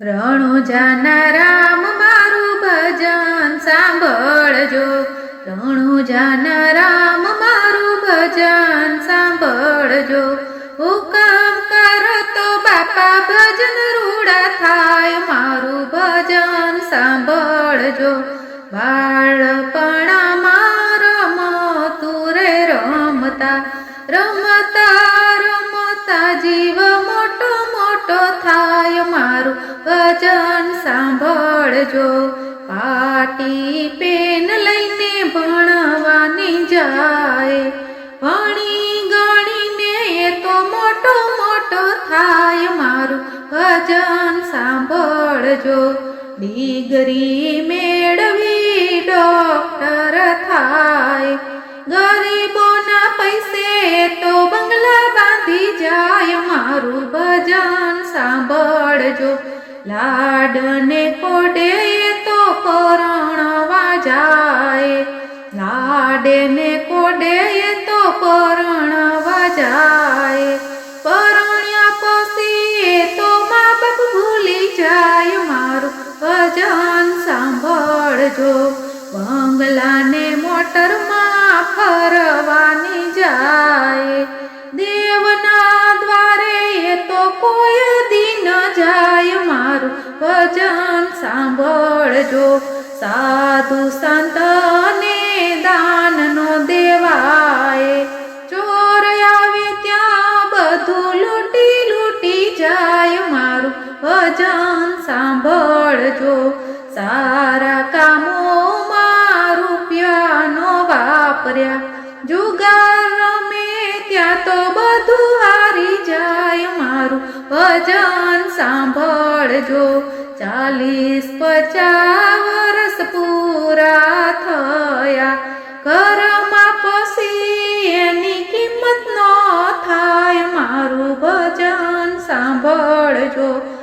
રણુજાના રામ મારું ભજન સાંભળજો. રણુજાના રામ મારું ભજન સાંભળજો. હુકમ કરો તો બાપા ભજન રૂડા થાય, મારું ભજન સાંભળજો. બાળપણામાં રમતું રે રમતા રમતા રમતા જીવ મોટો મોટો થાય ભજન સાંભળજો. પાટી પેન લઈને ભણવાની જાય. ભણી ગણીને એ તો મોટો મોટો થાય. મારું ભજન સાંભળજો. ડિગ્રી મેળવી ડોક્ટર થાય. ગરીબોના પૈસે તો બંગલા બાંધી જાય. મારું ભજન સાંભળજો. લાડને કોડે તો પરણવા જાય લાડને કોડે તો પરણવા જાય પરણ્યા પછી તો મા બાપ ભૂલી જાય મારું ભજન સાંભળજો. બંગલાને મોટરમાં ફરવાની જાય. ભજન સાંભળજો. સાધુ સંતને દાનનો દેવાય. ચોર આવે ત્યાં બધું લૂંટી લૂંટી જાય. મારું ભજન સાંભળજો. સારા કામોમાં રૂપિયાનો વાપર્યા. જુગાર મારું ભજન સાંભળજો. ચાલીસ પચાસ વર્ષ પૂરા થયા. ઘરમાં પસી એની કિંમત ન થાય. મારું ભજન સાંભળજો.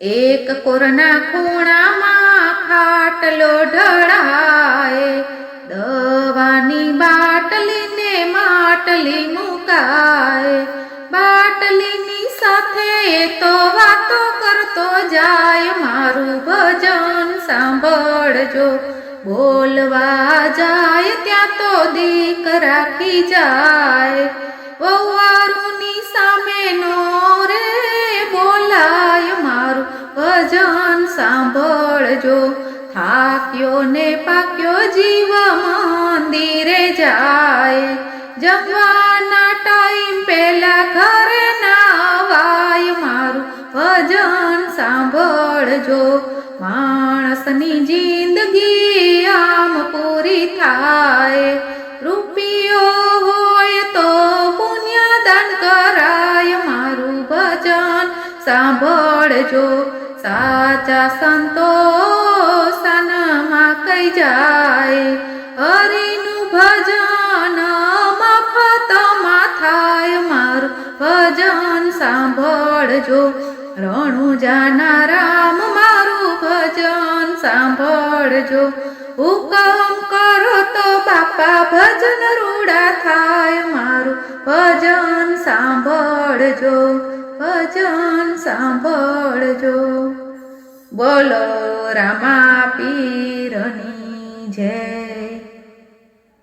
એક કોરના ખૂણામાં ખાટલો ઢળાય. દવાની બાટલીને માટલી મુકાય. બાટલીની સાથે તો વાતો કરતો જાય, મારું ભજન સાંભળજો. બોલવા જાય, ત્યાં તો દીક રાખી જાય. વવારુની સામે નો રે, બોલાય મારું ભજન સાંભળજો. થાક્યો ને પાક્યો જીવ મંદિરે જાય. જમવાના ટાઈમ પેલા ઘરે ના અવાય મારું ભજન સાંભળજો. માણસની જિંદગી આમ પૂરી થાય. રૂપિયો હોય તો પુણ્યદાન કરાય. મારું ભજન સાંભળજો. સાચા સંતો સનમાં કઈ જાય? હરિનું ભજન થાય મારું, ભજન સાંભળજો. રણુજાના રામ મારું ભજન સાંભળજો. હુકમ કરો તો બાપા, ભજન રૂડા થાય. મારું ભજન સાંભળજો ભજન સાંભળજો. બોલો રામા પીરની જય.